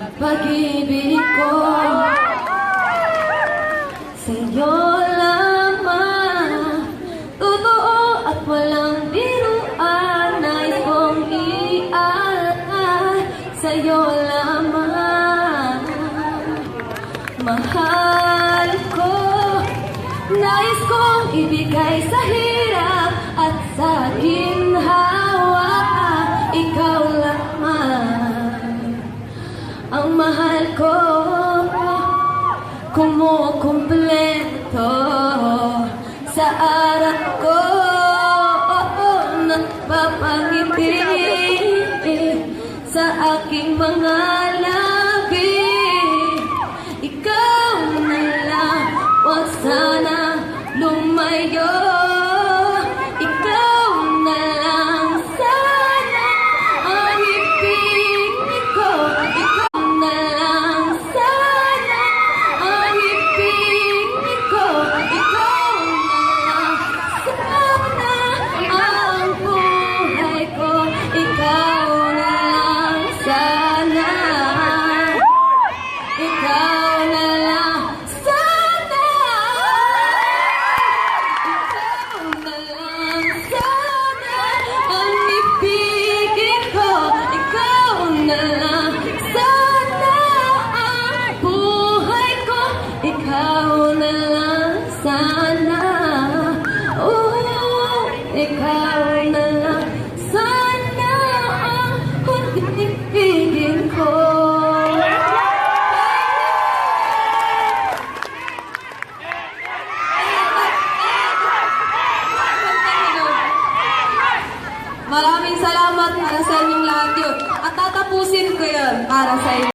pag-ibig ko Sa'yo lamang. Totoo at walang biruan Nais kong ialay Sa'yo lamang. Mahal ko Nais kong ibigay sa hirap At sa Ang mahal ko Kumukumpleto Sa araw ko. Nagpapangiti Sa aking mga na sana Oh, ikaw na sana ang pag-ibigin ko Maraming salamat para sa inyong lahat yun. At tatapusin ko yun para sa inyo.